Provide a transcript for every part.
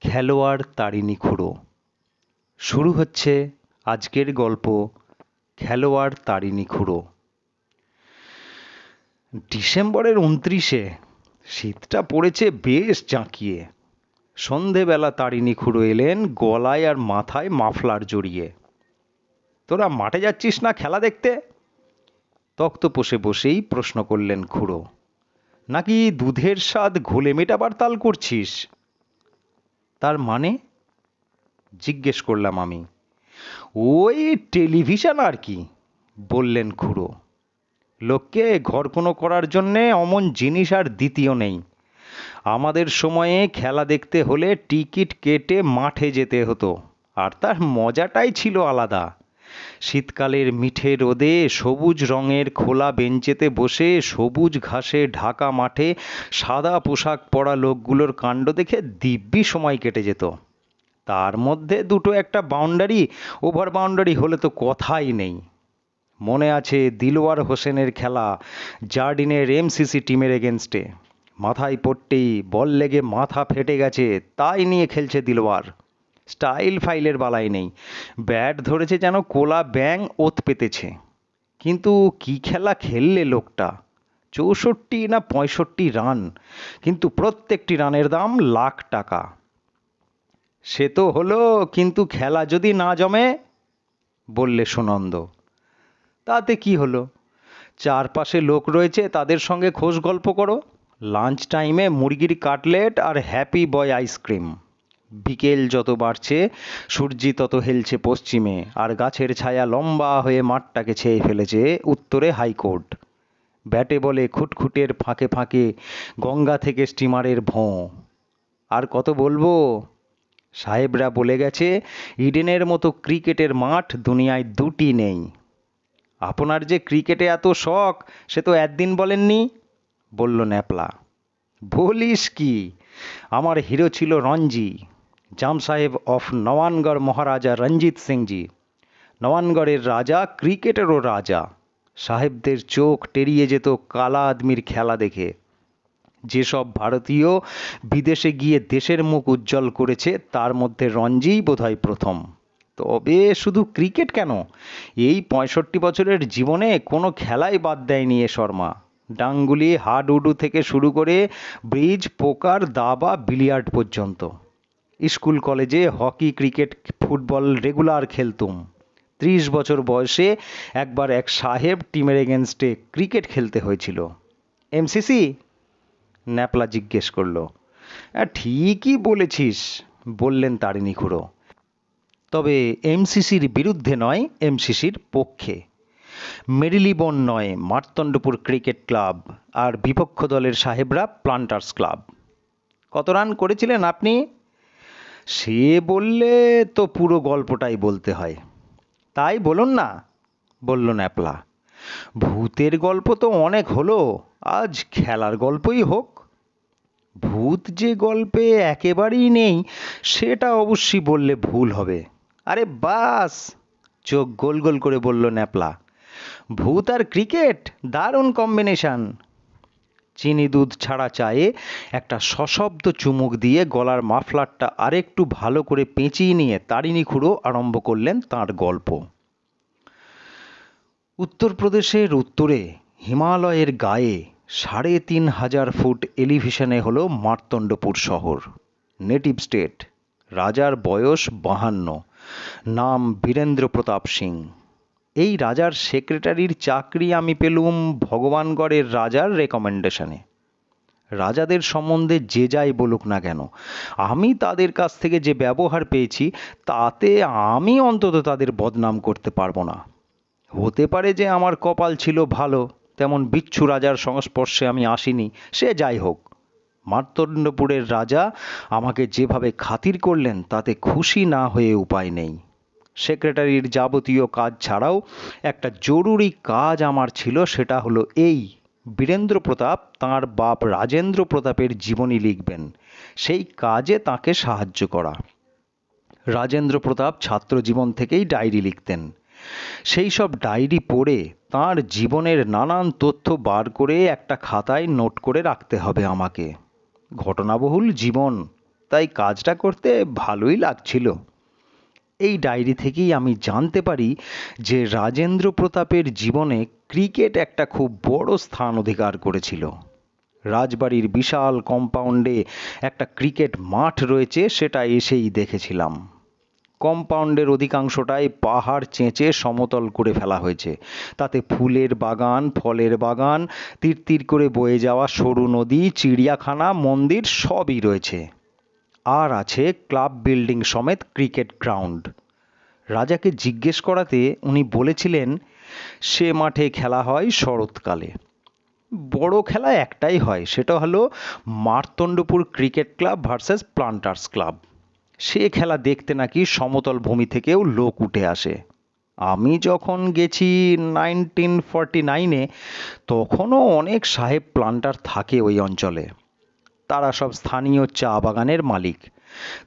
খেলোয়াড় তারিণী খুড়ো। শুরু হচ্ছে আজকের গল্প খেলোয়াড় তারিণী খুড়ো। ডিসেম্বরের উনত্রিশে শীতটা পড়েছে বেশ জাঁকিয়ে সন্ধেবেলা তারিণী খুড়ো এলেন গলায় আর মাথায় মাফলার জড়িয়ে। তোরা মাঠে যাচ্ছিস না খেলা দেখতে? তক্ত তক্তপোষে বসেই প্রশ্ন করলেন খুড়ো। নাকি দুধের স্বাদ ঘোলে মেটাবার তাল করছিস? তার মানে জিজ্ঞেস করলাম আমি, ওই টেলিভিশন আর কি? বললেন খুড়ো। লোককে ঘর কোনো করার জন্যে অমন জিনিস আর দ্বিতীয় নেই। আমাদের সময়ে খেলা দেখতে হলে টিকিট কেটে মাঠে যেতে হতো, আর তার মজাটাই ছিল আলাদা। শীতকালের মিঠে রোদে সবুজ রঙের খোলা বেঞ্চেতে বসে সবুজ ঘাসে ঢাকা মাঠে সাদা পোশাক পরা লোকগুলোর কাণ্ড দেখে দিব্যি সময় কেটে যেত। তার মধ্যে দুটো একটা বাউন্ডারি, ওভার বাউন্ডারি হলে তো কথাই নেই। মনে আছে দিলওয়ার হোসেনের খেলা, জার্ডিনের এমসিসি টিমের এগেনস্টে। মাথায় পড়তেই বল লেগে মাথা ফেটে গেছে, তাই নিয়ে খেলছে দিলওয়ার। স্টাইল ফাইলের বালাই নেই। ব্যাট ধরেছে যেন কোলা ব্যাং ওত পেতেছে। কিন্তু কি খেলা খেললে লোকটা? চৌষট্টি না পঁয়ষট্টি রান। কিন্তু প্রত্যেকটি রানের দাম লাখ টাকা। সে তো হলো, কিন্তু খেলা যদি না জমে, বললে সুনন্দ। তাতে কি হলো? চারপাশে লোক রয়েছে, তাদের সঙ্গে খোঁজ গল্প করো। লাঞ্চ টাইমে মুরগির কাটলেট আর হ্যাপি বয় আইসক্রিম। বিকেল যত বাড়ছে, সূর্যি তত হেলছে পশ্চিমে, আর গাছের ছায়া লম্বা হয়ে মাঠটাকে ছেয়ে ফেলেছে উত্তরে হাইকোর্ট। ব্যাটে বলে খুটখুটের ফাঁকে ফাঁকে গঙ্গা থেকে স্টিমারের ভোঁ। আর কত বলব? সাহেবরা বলে গেছে, ইডেনের মতো ক্রিকেটের মাঠ দুনিয়ায় দুটি নেই। আপনার যে ক্রিকেটে এত শখ, সে তো একদিন বলেননি? বলল ন্যাপলা। বলিস কি? আমার হিরো ছিল রঞ্জি। জাম সাহেব অফ নওয়ানগড় মহারাজা রঞ্জিত সিংজি নওয়ানগড়ের রাজা, ক্রিকেটেরও রাজা। সাহেবদের চোখ টেরিয়ে যেত কালা আদমির খেলা দেখে। যেসব ভারতীয় বিদেশে গিয়ে দেশের মুখ উজ্জ্বল করেছে, তার মধ্যে রঞ্জিই বোধহয় প্রথম। তবে শুধু ক্রিকেট কেন? এই পঁয়ষট্টি বছরের জীবনে কোনো খেলাই বাদ দেয়নি এ শর্মা। ডাঙ্গুলি, হাডুডু থেকে শুরু করে ব্রিজ, পোকার দাবা, বিলিয়ার্ড পর্যন্ত। স্কুল কলেজে হকি ক্রিকেট ফুটবল রেগুলার খেলতুম। ত্রিশ বছর বয়সে একবার এক সাহেব টিমের এগেনস্টে ক্রিকেট খেলতে হয়েছিল। এমসিসি ন্যাপলা জিজ্ঞেস করল। "হ্যাঁ, ঠিকই বলেছিস বললেন তারিণী খুড়ো। তবে এমসিসির বিরুদ্ধে নয় এমসিসির পক্ষে। মেরিলিবন নয় মার্তণ্ডপুর ক্রিকেট ক্লাব আর বিপক্ষ দলের সাহেবরা প্লান্টার্স ক্লাব। কত রান করেছিলেন আপনি? সে বললে তো পুরো গল্পটাই বলতে হয়। তাই বলুন না, বলল ন্যাপলা। ভূতের গল্প তো অনেক হলো, আজ খেলার গল্পই হোক। ভূত যে গল্পে একেবারেই নেই, সেটা অবশ্যই বললে ভুল হবে। আরে বাস, চোখ গোল গোল করে বলল ন্যাপলা। ভূত আর ক্রিকেট, দারুণ কম্বিনেশন। চিনি দুধ ছাড়া চায়ে একটা সশব্দ চুমুক দিয়ে গলার মাফলারটা আরেকটু ভালো করে পেঁচিয়ে নিয়ে তারিণী খুঁড়ো আরম্ভ করলেন তার গল্প। উত্তরপ্রদেশের উত্তরে হিমালয়ের গায়ে সাড়ে তিন হাজার ফুট এলিভিশনে হলো মার্তণ্ডপুর শহর। নেটিভ স্টেট, রাজার বয়স বাহান্ন। নাম বীরেন্দ্র প্রতাপ সিং। এই রাজার সেক্রেটারির চাকরি আমি পেলুম ভগবানগড়ের রাজার রেকমেন্ডেশনে রাজাদের সম্বন্ধে যে যাই বলুক না কেন, আমি তাদের কাছ থেকে যে ব্যবহার পেয়েছি, তাতে আমি অন্তত তাদের বদনাম করতে পারব না। হতে পারে যে আমার কপাল ছিল ভালো, তেমন বিচ্ছু রাজার সংস্পর্শে আমি আসিনি, সে যাই হোক। মার্তণ্ডপুরের রাজা আমাকে যেভাবে খাতির করলেন, তাতে খুশি না হয়ে উপায় নেই। সেক্রেটারির যাবতীয় কাজ ছাড়াও একটা জরুরি কাজ আমার ছিল, সেটা হলো এই, বীরেন্দ্র প্রতাপ তাঁর বাপ রাজেন্দ্র প্রতাপের জীবনী লিখবেন। সেই কাজে তাকে সাহায্য করা। রাজেন্দ্র প্রতাপ ছাত্র জীবন থেকেই ডায়েরি লিখতেন। সেই সব ডায়েরি পড়ে তাঁর জীবনের নানান তথ্য বার করে একটা খাতায় নোট করে রাখতে হবে আমাকে। ঘটনাবহুল জীবন, তাই কাজটা করতে ভালোই লাগছিল। এই ডায়েরি থেকেই আমি জানতে পারি যে রাজেন্দ্র প্রতাপের জীবনে ক্রিকেট একটা খুব বড় স্থান অধিকার করেছিল। রাজবাড়ির বিশাল কম্পাউন্ডে একটা ক্রিকেট মাঠ রয়েছে, সেটা এসেই দেখেছিলাম। কম্পাউন্ডের অধিকাংশটাই পাহাড় চেঁচে সমতল করে ফেলা হয়েছে। তাতে ফুলের বাগান, ফলের বাগান তীর তীর করে বয়ে যাওয়া সরু নদী, চিড়িয়াখানা, মন্দির সবই রয়েছে। আর আছে ক্লাব বিল্ডিং সমেত ক্রিকেট গ্রাউন্ড। রাজাকে জিজ্ঞেস করাতে উনি বলেছিলেন, সে মাঠে খেলা হয় শরৎকালে। বড় খেলা একটাই হয়, সেটা হলো Martandapur cricket club versus planters club. সে খেলা দেখতে নাকি সমতল ভূমি থেকেও লোক উঠে আসে। আমি যখন গেছি নাইনটিন ফর্টি নাইনে, তখনও অনেক সাহেব প্লান্টার থাকে ওই অঞ্চলে। তারা সব স্থানীয় চা বাগানের মালিক।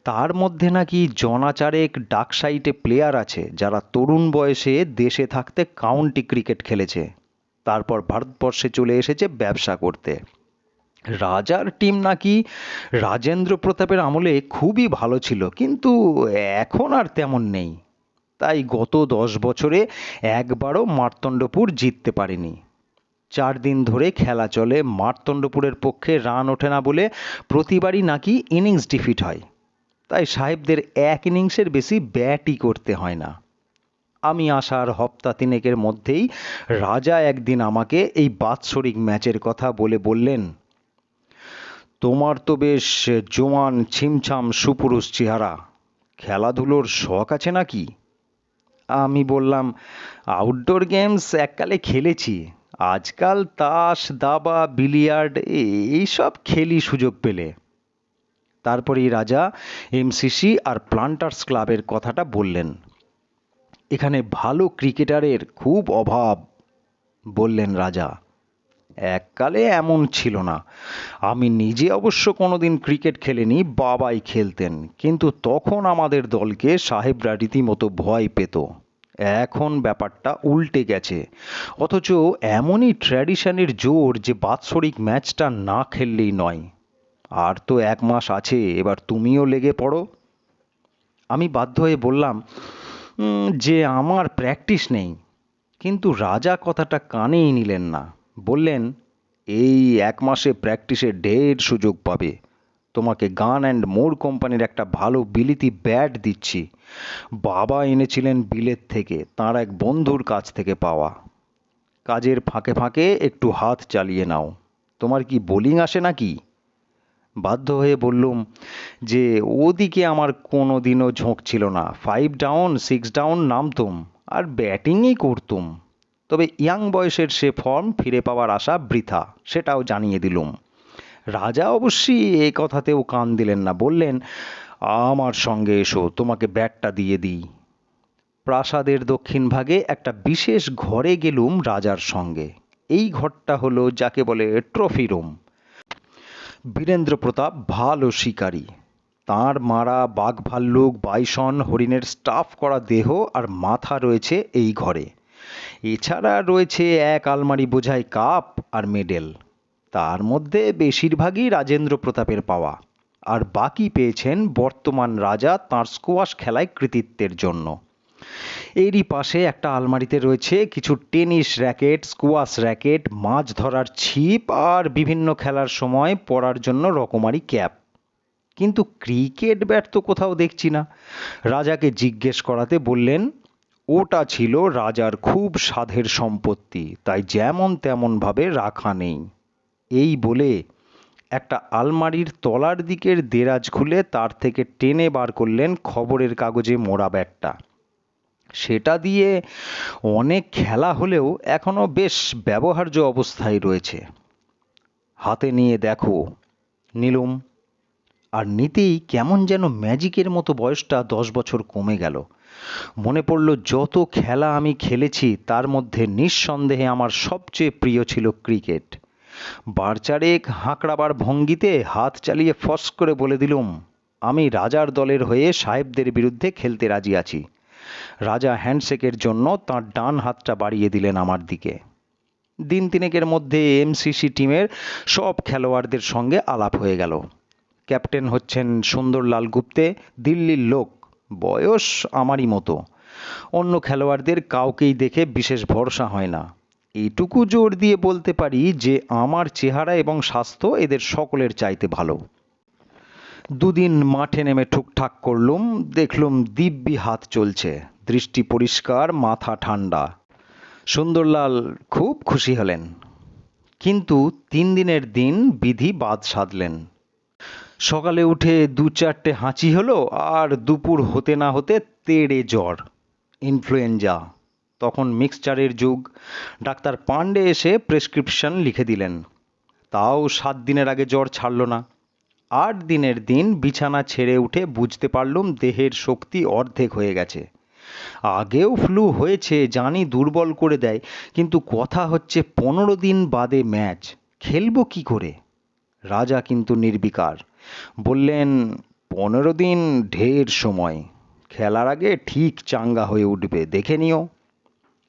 তার মধ্যে নাকি জনাচারেক ডাক সাইটে প্লেয়ার আছে, যারা তরুণ বয়সে দেশে থাকতে কাউন্টি ক্রিকেট খেলেছে। তারপর ভারতবর্ষে চলে এসেছে ব্যবসা করতে। রাজার টিম নাকি রাজেন্দ্র প্রতাপের আমলে খুবই ভালো ছিল, কিন্তু এখন আর তেমন নেই। তাই গত দশ বছরে একবারও মার্তণ্ডপুর জিততে পারেনি। চার দিন ধরে খেলা চলে। মার্তণ্ডপুরের পক্ষে রান ওঠে না বলে প্রতিবারই নাকি ইনিংস ডিফিট হয়। তাই সাহেবদের এক ইনিংসের বেশি ব্যাটই করতে হয় না। আমি আসার হপ্তা তিনেকের মধ্যেই রাজা একদিন আমাকে এই বাৎসরিক ম্যাচের কথা বলে বললেন, তোমার তো বেশ জোয়ান, ছিমছাম, সুপুরুষ চেহারা। খেলাধুলোর শখ আছে নাকি? আমি বললাম আউটডোর গেমস এককালে খেলেছি। আজকাল তাস, দাবা, বিলিয়ার্ড এইসব খেলি সুযোগ পেলে। তারপরেই রাজা, এমসিসি আর প্লান্টার্স ক্লাবের কথাটা বললেন। এখানে ভালো ক্রিকেটারের খুব অভাব, বললেন রাজা। এককালে এমন ছিল না। আমি নিজে অবশ্য কোনোদিন ক্রিকেট খেলিনি, বাবাই খেলতেন। কিন্তু তখন আমাদের দলকে সাহেবরা রীতিমতো ভয় পেত। এখন ব্যাপারটা উল্টে গেছে। অথচ এমনই ট্র্যাডিশনের জোর যে বাৎসরিক ম্যাচটা না খেললেই নয়। আর তো এক মাস আছে, এবার তুমিও লেগে পড়ো। আমি বাধ্য হয়ে বললাম যে আমার প্র্যাকটিস নেই। কিন্তু রাজা কথাটা কানেই নিলেন না। বললেন, এই এক মাসে প্র্যাকটিসের ঢের সুযোগ পাবে। তোমাকে গান অ্যান্ড মোর কোম্পানির একটা ভালো বিলিতি ব্যাট দিচ্ছি। বাবা এনেছিলেন বিলেত থেকে, তাঁর এক বন্ধুর কাছ থেকে পাওয়া। কাজের ফাঁকে ফাঁকে একটু হাত চালিয়ে নাও। তোমার কি বোলিং আসে নাকি? বাধ্য হয়ে বললুম যে, ওদিকে আমার কোনো দিনও ঝোঁক ছিল না। ফাইভ ডাউন সিক্স ডাউন নামতুম, আর ব্যাটিংই করতুম। তবে ইয়াং বয়সের সে ফর্ম ফিরে পাওয়ার আশা বৃথা, সেটাও জানিয়ে দিলুম। রাজা অবশ্যই এ কথাতেও কান দিলেন না। বললেন আমার সঙ্গে এসো, তোমাকে ব্যাটটা দিয়ে দিই। প্রাসাদের দক্ষিণ ভাগে একটা বিশেষ ঘরে গেলুম রাজার সঙ্গে। এই ঘরটা হলো যাকে বলে ট্রফি রুম। বীরেন্দ্র প্রতাপ ভালো শিকারী। তাঁর মারা, বাঘ ভাল্লুক, বাইসন, হরিণের স্টাফ করা দেহ আর মাথা রয়েছে এই ঘরে। এছাড়া রয়েছে এক আলমারি বোঝাই কাপ আর মেডেল। তার মধ্যে বেশিরভাগই রাজেন্দ্র প্রতাপের পাওয়া। আর বাকি পেয়েছেন বর্তমান রাজা তাঁর স্কোয়াশ খেলায় কৃতিত্বের জন্য। এরই পাশে একটা আলমারিতে রয়েছে কিছু টেনিস র্যাকেট, স্কোয়াশ র্যাকেট, মাছ ধরার ছিপ আর বিভিন্ন খেলার সময় পড়ার জন্য রকমারি ক্যাপ। কিন্তু ক্রিকেট ব্যাট তো কোথাও দেখছি না। রাজাকে জিজ্ঞেস করাতে বললেন, ওটা ছিল রাজার খুব সাধের সম্পত্তি, তাই যেমন তেমনভাবে রাখা নেই। এই বলে একটা আলমারির তলার দিকের দেরাজ খুলে তার থেকে টেনে বার করলেন খবরের কাগজে মোড়া ব্যাগটা সেটা দিয়ে অনেক খেলা হলেও এখনও বেশ ব্যবহার্য অবস্থায় রয়েছে। হাতে নিয়ে দেখো, নিলুম, আর নিতেই কেমন যেন ম্যাজিকের মতো বয়সটা দশ বছর কমে গেল। মনে পড়ল, যত খেলা আমি খেলেছি, তার মধ্যে নিঃসন্দেহে আমার সবচেয়ে প্রিয় ছিল ক্রিকেট। বার চারেক হাঁকড়াবার ভঙ্গিতে হাত চালিয়ে ফস করে বলে দিলুম, আমি রাজার দলের হয়ে সাহেবদের বিরুদ্ধে খেলতে রাজি আছি। রাজা হ্যান্ডশেকের জন্য তাঁর ডান হাতটা বাড়িয়ে দিলেন আমার দিকে। দিন তিনেকের মধ্যে এমসিসি টিমের সব খেলোয়াড়দের সঙ্গে আলাপ হয়ে গেল। ক্যাপ্টেন হচ্ছেন সুন্দরলাল গুপ্তে, দিল্লির লোক, বয়স আমারই মতো। অন্য খেলোয়াড়দের কাউকেই দেখে বিশেষ ভরসা হয় না। এইটুকু জোর দিয়ে বলতে পারি যে আমার চেহারা এবং স্বাস্থ্য এদের সকলের চাইতে ভালো। দুদিন মাঠে নেমে ঠুকঠাক করলুম, দেখলুম দিব্যি হাত চলছে, দৃষ্টি পরিষ্কার, মাথা ঠান্ডা। সুন্দরলাল খুব খুশি হলেন। কিন্তু তিন দিনের দিন বিধি বাদ সাধলেন। সকালে উঠে দু চারটে হাঁচি হলো আর দুপুর হতে না হতে তেড়ে জ্বর, ইনফ্লুয়েঞ্জা। তখন মিক্সচারের যুগ। ডাক্তার পাণ্ডে এসে প্রেসক্রিপশন লিখে দিলেন। তাও সাত দিনের আগে জ্বর ছাড়ল না। আট দিনের দিন বিছানা ছেড়ে উঠে বুঝতে পারলুম দেহের শক্তি অর্ধেক হয়ে গেছে। আগেও ফ্লু হয়েছে, জানি দুর্বল করে দেয়, কিন্তু কথা হচ্ছে পনেরো দিন বাদে ম্যাচ খেলব কি করে? রাজা কিন্তু নির্বিকার। বললেন, পনেরো দিন ঢের সময়। খেলার আগে ঠিক চাঙ্গা হয়ে উঠবে, দেখে নিও।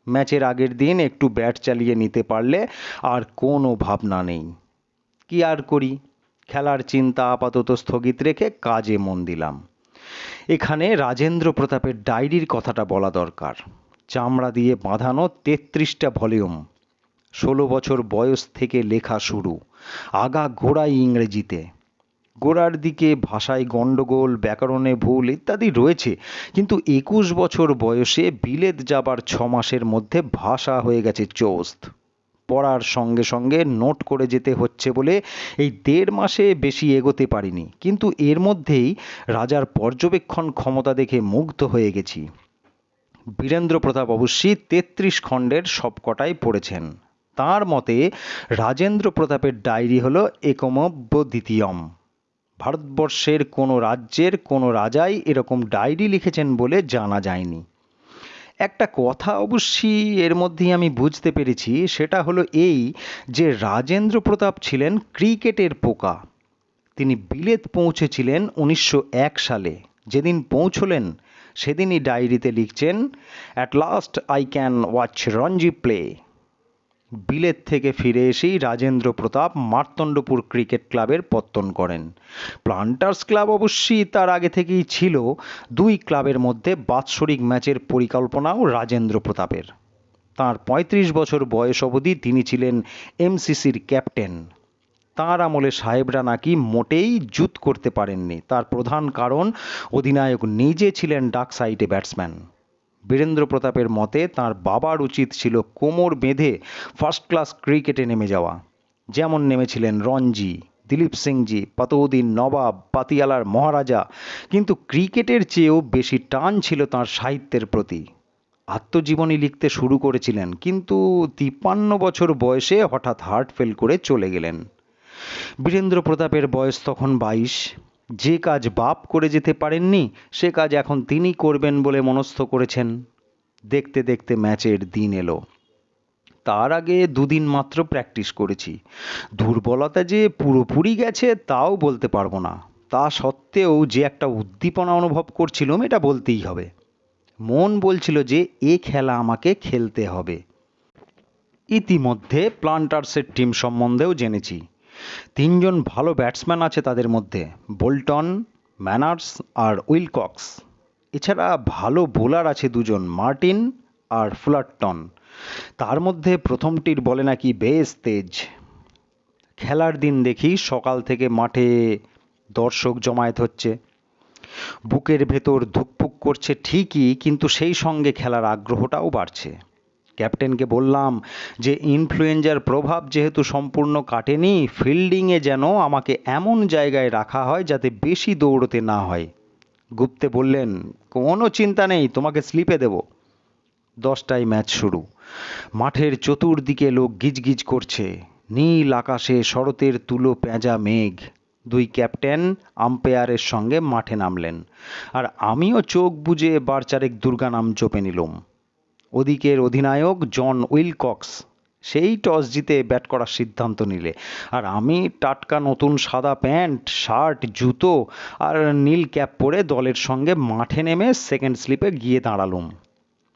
ম্যাচের আগের দিন একটু ব্যাট চালিয়ে নিতে পারলে আর কোনো ভাবনা নেই। কি আর করি? খেলার চিন্তা আপাতত স্থগিত রেখে কাজে মন দিলাম। এখানে রাজেন্দ্র প্রতাপের ডায়েরির কথাটা বলা দরকার। চামড়া দিয়ে বাঁধানো তেত্রিশটা ভলিউম। ষোলো বছর বয়স থেকে লেখা শুরু। আগা গোড়াই ইংরেজিতে। গোড়ার দিকে, ভাষায় গণ্ডগোল, ব্যাকরণে ভুল ইত্যাদি রয়েছে। কিন্তু একুশ বছর বয়সে বিলেত যাবার ছ মাসের মধ্যে ভাষা হয়ে গেছে চোস্ত। পড়ার সঙ্গে সঙ্গে নোট করে যেতে হচ্ছে বলে এই দেড় মাসে বেশি এগোতে পারিনি। কিন্তু এর মধ্যেই রাজার পর্যবেক্ষণ ক্ষমতা দেখে মুগ্ধ হয়ে গেছি। বীরেন্দ্র প্রতাপ অবশ্যই তেত্রিশ খণ্ডের সবকটাই পড়েছেন। তার মতে, রাজেন্দ্র প্রতাপের ডায়েরি হল একমব্য দ্বিতীয়ম। ভারতবর্ষের কোনো রাজ্যের কোনো রাজাই এরকম ডায়েরি লিখেছেন বলে জানা যায়নি। একটা কথা অবশ্যই এর মধ্যেই আমি বুঝতে পেরেছি, সেটা হলো এই যে রাজেন্দ্র প্রতাপ ছিলেন ক্রিকেটের পোকা। তিনি বিলেত পৌঁছেছিলেন উনিশশো এক সালে। যেদিন পৌঁছলেন, সেদিনই ডায়েরিতে লিখছেন at last I can watch Ranji play বিলেত থেকে ফিরে এসেই রাজেন্দ্র প্রতাপ মার্তণ্ডপুর ক্রিকেট ক্লাবের পত্তন করেন। প্লান্টার্স ক্লাব অবশ্যই তার আগে থেকেই ছিল। দুই ক্লাবের মধ্যে বাৎসরিক ম্যাচের পরিকল্পনাও রাজেন্দ্র প্রতাপের। তার ৩৫ বছর বয়স অবধি তিনি ছিলেন এমসিসির ক্যাপ্টেন। তাঁর আমলে সাহেবরা নাকি মোটেই জুত করতে পারেননি। তার প্রধান কারণ, অধিনায়ক নিজে ছিলেন ডাক সাইডে ব্যাটসম্যান। বীরেন্দ্র প্রতাপের মতে তার বাবার উচিত ছিল কোমর বেঁধে ফার্স্ট ক্লাস ক্রিকেটে নেমে যাওয়া। যেমন নেমেছিলেন রঞ্জি, দিলীপ সিংজি পাতৌদ্দিন নবাব, পাতিয়ালার মহারাজা। কিন্তু ক্রিকেটের চেয়েও বেশি টান ছিল তার সাহিত্যের প্রতি। আত্মজীবনী লিখতে শুরু করেছিলেন, কিন্তু তিপ্পান্ন বছর বয়সে হঠাৎ হার্ট ফেল করে চলে গেলেন। বীরেন্দ্র প্রতাপের বয়স তখন বাইশ। যে কাজ বাপ করে যেতে পারেননি, সে কাজ এখন তিনি করবেন বলে মনস্থ করেছেন। দেখতে দেখতে ম্যাচের দিন এলো। তার আগে দুদিন মাত্র প্র্যাকটিস করেছি। দুর্বলতা যে পুরোপুরি গেছে তাও বলতে পারব না। তা সত্ত্বেও যে একটা উদ্দীপনা অনুভব করছিলাম এটা বলতেই হবে। মন বলছিল যে এ খেলা আমাকে খেলতে হবে। ইতিমধ্যে প্লান্টার্সের টিম সম্বন্ধেও জেনেছি। তিনজন ভালো ব্যাটসম্যান আছে তাদের মধ্যে, বোল্টন, ম্যানার্স আর উইলকক্স। এছাড়া ভালো বোলার আছে দুজন, মার্টিন আর ফুলারটন তার মধ্যে প্রথমটির বলে নাকি বেশ তেজ। খেলার দিন দেখি সকাল থেকে মাঠে দর্শক জমায়েত হচ্ছে। বুকের ভেতর ধুকপুক করছে ঠিকই, কিন্তু সেই সঙ্গে খেলার আগ্রহটাও বাড়ছে। ক্যাপ্টেনকে বললাম যে, ইনফ্লুয়েঞ্জার প্রভাব যেহেতু সম্পূর্ণ কাটেনি, ফিল্ডিংয়ে যেন আমাকে এমন জায়গায় রাখা হয় যাতে বেশি দৌড়তে না হয়। গুপ্তে বললেন, কোনো চিন্তা নেই, তোমাকে স্লিপে দেব। দশটায় ম্যাচ শুরু। মাঠের চতুর্দিকে লোক গিজগিজ করছে। নীল আকাশে শরতের তুলো পেঁজা মেঘ। দুই ক্যাপ্টেন আম্পায়ারের সঙ্গে মাঠে নামলেন। আর আমিও চোখ বুজে বার চারেক দুর্গা নাম চোপে নিলুম। ওদিকের অধিনায়ক জন উইলকক্স সেই টস জিতে ব্যাট করার সিদ্ধান্ত নিলে। আর আমি টাটকা নতুন সাদা প্যান্ট, শার্ট, জুতো আর নীল ক্যাপ পরে দলের সঙ্গে মাঠে নেমে সেকেন্ড স্লিপে গিয়ে দাঁড়ালুম।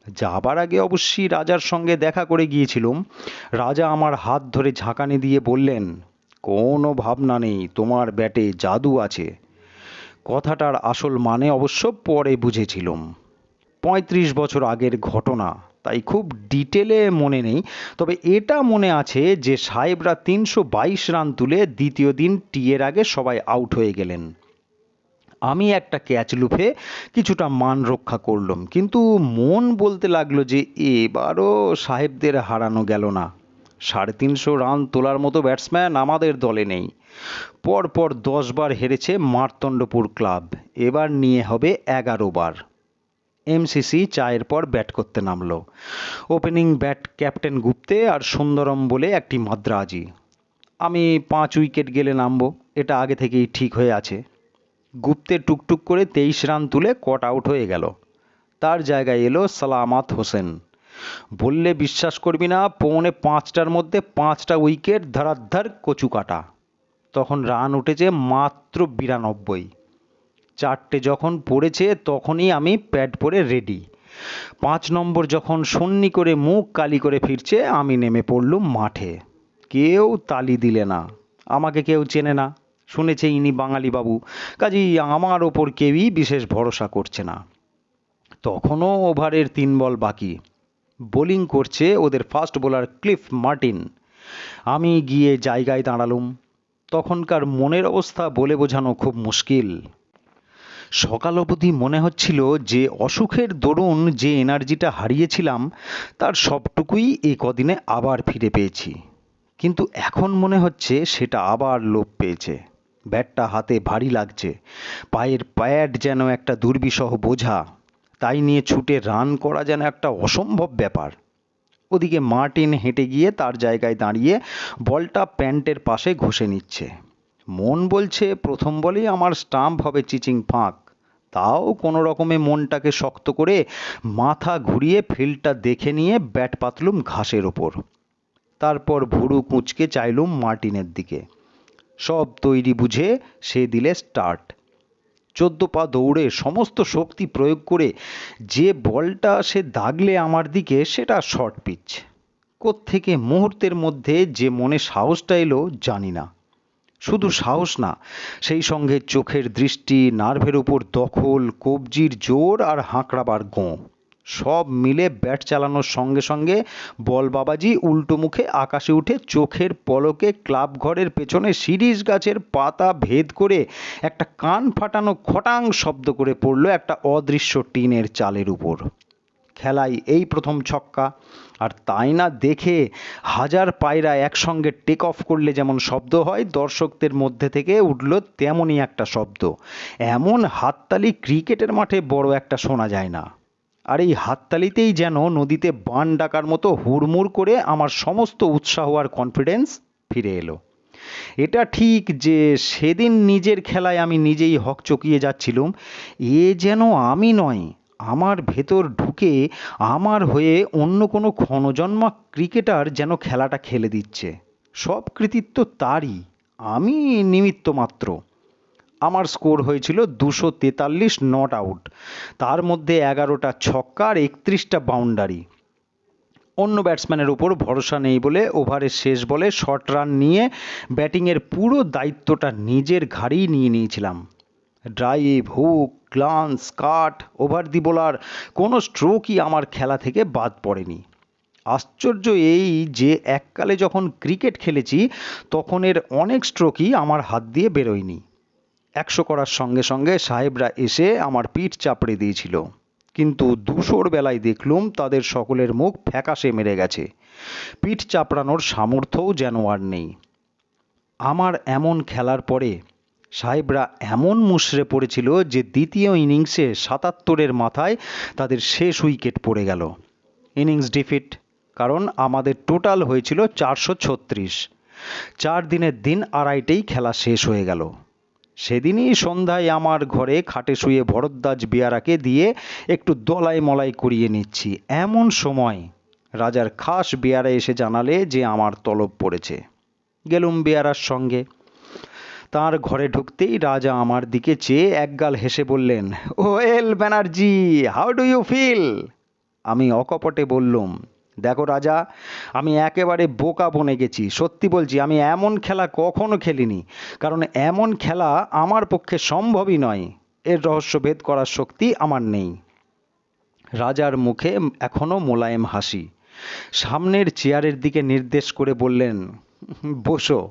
যাবার আগে অবশ্যই রাজার সঙ্গে দেখা করে গিয়েছিলুম। রাজা আমার হাত ধরে ঝাঁকানি দিয়ে বললেন, কোনো ভাবনা নেই, তোমার ব্যাটে জাদু আছে। কথাটার আসল মানে অবশ্য পরে বুঝেছিলুম। পঁয়ত্রিশ বছর আগের ঘটনা। তাই খুব ডিটেলে মনে নেই। তবে এটা মনে আছে যে সাহেবরা তিনশো বাইশ রান তুলে দ্বিতীয় দিন টিয়ের আগে সবাই আউট হয়ে গেলেন। আমি একটা ক্যাচ লুফে কিছুটা মান রক্ষা করলাম, কিন্তু মন বলতে লাগল যে এবারও সাহেবদের হারানো গেল না। সাড়ে তিনশো রান তোলার মতো ব্যাটসম্যান আমাদের দলে নেই। পর পরপর দশবার হেরেছে মার্তণ্ডপুর ক্লাব এবার নিয়ে হবে এগারো বার। এমসিসি চায়ের পর ব্যাট করতে নামলো। ওপেনিং ব্যাট ক্যাপ্টেন গুপ্তে আর সুন্দরম বলে একটি মাদ্রাজি। আমি পাঁচ উইকেট গেলে নামবো, এটা আগে থেকেই ঠিক হয়ে আছে। গুপ্তে টুকটুক করে তেইশ রান তুলে কট আউট হয়ে গেল। তার জায়গায় এলো সালামাত হোসেন। বললে বিশ্বাস করবি না, পৌনে পাঁচটার মধ্যে পাঁচটা উইকেট ধরাধ্ধার কচু কাটা তখন রান উঠেছে মাত্র বিরানব্বই। চারটে যখন পড়েছে, তখনই আমি প্যাড পরে রেডি পাঁচ নম্বর যখন সন্নি করে মুখ কালি করে ফিরছে, আমি নেমে পড়লুম মাঠে। কেউ তালি দিলে না। আমাকে কেউ চেনে না। শুনেছে ইনি বাঙালি বাবু। কাজেই আমার ওপর কেউই বিশেষ ভরসা করছে না। তখনও ওভারের তিন বল বাকি। বোলিং করছে ওদের ফাস্ট বোলার ক্লিফ মার্টিন। আমি গিয়ে জায়গায় দাঁড়ালুম। তখনকার মনের অবস্থা বলে বোঝানো খুব মুশকিল। সকাল অবধি মনে হচ্ছিল যে অসুখের দরুন যে এনার্জিটা হারিয়েছিলাম, তার সবটুকুই এ কদিনে আবার ফিরে পেয়েছি। কিন্তু এখন মনে হচ্ছে সেটা আবার লোপ পেয়েছে। ব্যাটটা হাতে ভারী লাগছে। পায়ের প্যাড যেন একটা দুর্বিষহ বোঝা। তাই নিয়ে ছুটে রান করা যেন একটা অসম্ভব ব্যাপার। ওদিকে মার্টিন হেঁটে গিয়ে তার জায়গায় দাঁড়িয়ে বলটা প্যান্টের পাশে ঘষে নিচ্ছে। মন বলছে প্রথম বলেই আমার স্টাম্প হবে চিচিং ফাঁক। তাও কোনো রকমে মনটাকে শক্ত করে মাথা ঘুরিয়ে ফিল্ডটা দেখে নিয়ে ব্যাট পাতলুম ঘাসের ওপর। তারপর ভুরু কুঁচকে চাইলুম মার্টিনের দিকে। সব তৈরি বুঝে সে দিলে স্টার্ট চোদ্দ পা দৌড়ে সমস্ত শক্তি প্রয়োগ করে যে বলটা সে দাগলে আমার দিকে সেটা শর্ট পিচ কোত্থেকে মুহূর্তের মধ্যে যে মনে সাহসটা এলো জানি না। শুধু সাহস না, সেই সঙ্গে চোখের দৃষ্টি, নার্ভের উপর দখল, কবজির জোর আর হাঁকড়াবার গোঁ। সব মিলে ব্যাট চালানোর সঙ্গে সঙ্গে বল বাবাজি উল্টো মুখে আকাশে উঠে চোখের পলকে ক্লাব ঘরের পেছনে শিরিষ গাছের পাতা ভেদ করে একটা কান ফাটানো খটাং শব্দ করে পড়ল একটা অদৃশ্য টিনের চালের উপর। খেলায় এই প্রথম ছক্কা। আর তাই না দেখে হাজার পায়রা একসঙ্গে টেক অফ করলে যেমন শব্দ হয়, দর্শকদের মধ্যে থেকে উঠল তেমনই একটা শব্দ। এমন হাততালি ক্রিকেটের মাঠে বড় একটা শোনা যায় না। আর এই হাততালিতেই যেন নদীতে বান ডাকার মতো হুড়মুড় করে আমার সমস্ত উৎসাহ আর কনফিডেন্স ফিরে এলো। এটা ঠিক যে সেদিন নিজের খেলায় আমি নিজেই হকচকিয়ে যাচ্ছিলুম, এ যেন আমি নয় আমার ভেতর ঢুকে আমার হয়ে অন্য কোনো ক্ষণজন্মা ক্রিকেটার যেন খেলাটা খেলে দিচ্ছে। সব কৃতিত্ব তারই, আমি নিমিত্ত মাত্র। আমার স্কোর হয়েছিল দুশো তেতাল্লিশ, নট আউট। তার মধ্যে এগারোটা ছক্কা আর একত্রিশটা বাউন্ডারি। অন্য ব্যাটসম্যানের ওপর ভরসা নেই বলে ওভারের শেষ বলে শর্ট রান নিয়ে ব্যাটিংয়ের পুরো দায়িত্বটা নিজের ঘাড়েই নিয়ে নিয়েছিলাম। Drive hook glance cut over the bowler, কোনো স্ট্রোকই আমার খেলা থেকে বাদ পড়েনি। আশ্চর্য এই যে এককালে যখন ক্রিকেট খেলেছি, তখন এর অনেক স্ট্রোকই আমার হাত দিয়ে বেরোয়নি। একশো করার সঙ্গে সঙ্গে সাহেবরা এসে আমার পিঠ চাপড়ে দিয়েছিল। কিন্তু দুশোর বেলায় দেখলুম তাদের সকলের মুখ ফ্যাকাশে মেরে গেছে। পিঠ চাপড়ানোর সামর্থ্যও যেন আর নেই। আমার এমন খেলার পরে সাহেবরা এমন মুশড়ে পড়েছিল যে দ্বিতীয় ইনিংসে সাতাত্তরের মাথায় তাদের শেষ উইকেট পড়ে গেল। ইনিংস ডিফিট, কারণ আমাদের টোটাল হয়েছিল চারশো ছত্রিশ। চার দিনের দিন আড়াইটেই খেলা শেষ হয়ে গেল। সেদিনই সন্ধ্যায় আমার ঘরে খাটে শুয়ে ভরদ্বাজ বেয়ারাকে দিয়ে একটু দলাই মলাই করিয়ে নিচ্ছি। এমন সময় রাজার খাস বেয়ারা এসে জানালে যে আমার তলব পড়েছে। গেলুম বেয়ারার সঙ্গে। তার ঘরে ঢুকতেই রাজা আমার দিকে চেয়ে একগাল হেসে বললেন, well Banerjee, how do you feel? আমি অকপটে বললুম, দেখো রাজা, আমি একেবারে বোকা বনে গেছি। সত্যি বলছি, আমি এমন খেলা কখনো খেলিনি, কারণ এমন খেলা আমার পক্ষে সম্ভবই নয়। এর রহস্য ভেদ করার শক্তি আমার নেই। রাজার মুখে এখনও মোলায়েম হাসি। সামনের চেয়ারের দিকে নির্দেশ করে বললেন, বসো।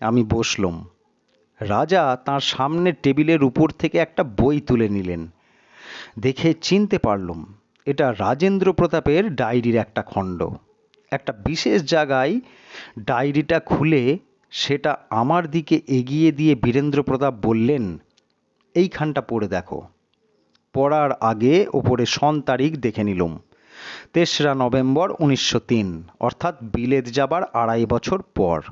আমি বসলুম। রাজা তার সামনের টেবিলের উপর থেকে একটা বই তুলে নিলেন। দেখে চিনতে পারলুম, এটা রাজেন্দ্র প্রতাপের ডায়েরির একটা খণ্ড। একটা বিশেষ জায়গায় ডায়েরিটা খুলে সেটা আমার দিকে এগিয়ে দিয়ে বীরেন্দ্র প্রতাপ বললেন, এইখানটা পড়ে দেখো। পড়ার আগে ওপরে সন তারিখ দেখে নিলুম, তেসরা নভেম্বর উনিশশো তিন, অর্থাৎ বিলেত যাবার আড়াই বছর পর।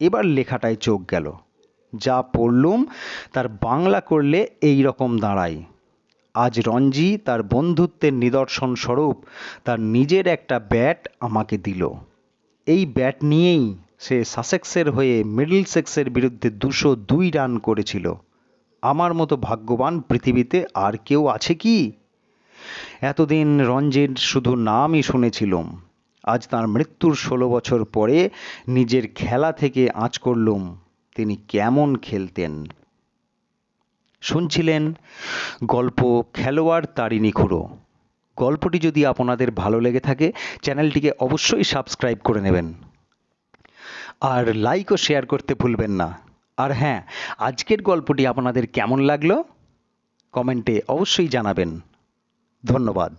এবার লেখাটায় চোখ গেল। যা পড়লুম, তার বাংলা করলে এই রকম দাঁড়ায় আজ রঞ্জি তার বন্ধুত্বের নিদর্শন স্বরূপ, তার নিজের একটা ব্যাট আমাকে দিল। এই ব্যাট নিয়েই সে সাসেক্সের হয়ে মিডল সেক্সের বিরুদ্ধে দুশো দুই রান করেছিল। আমার মতো ভাগ্যবান পৃথিবীতে আর কেউ আছে কি? এতদিন রঞ্জির শুধু নামই শুনেছিলুম। আজ তার মৃত্যুর ষোলো বছর পরে নিজের খেলা থেকে আঁচ করলুম। তিনি কেমন খেলতেন? শুনছিলেন গল্প খেলোয়াড় তারিণী খুঁড়ো। গল্পটি যদি আপনাদের ভালো লেগে থাকে, চ্যানেলটিকে অবশ্যই সাবস্ক্রাইব করে নেবেন। আর লাইক ও শেয়ার করতে ভুলবেন না। আর হ্যাঁ আজকের গল্পটি আপনাদের কেমন লাগল? কমেন্টে অবশ্যই জানাবেন। ধন্যবাদ।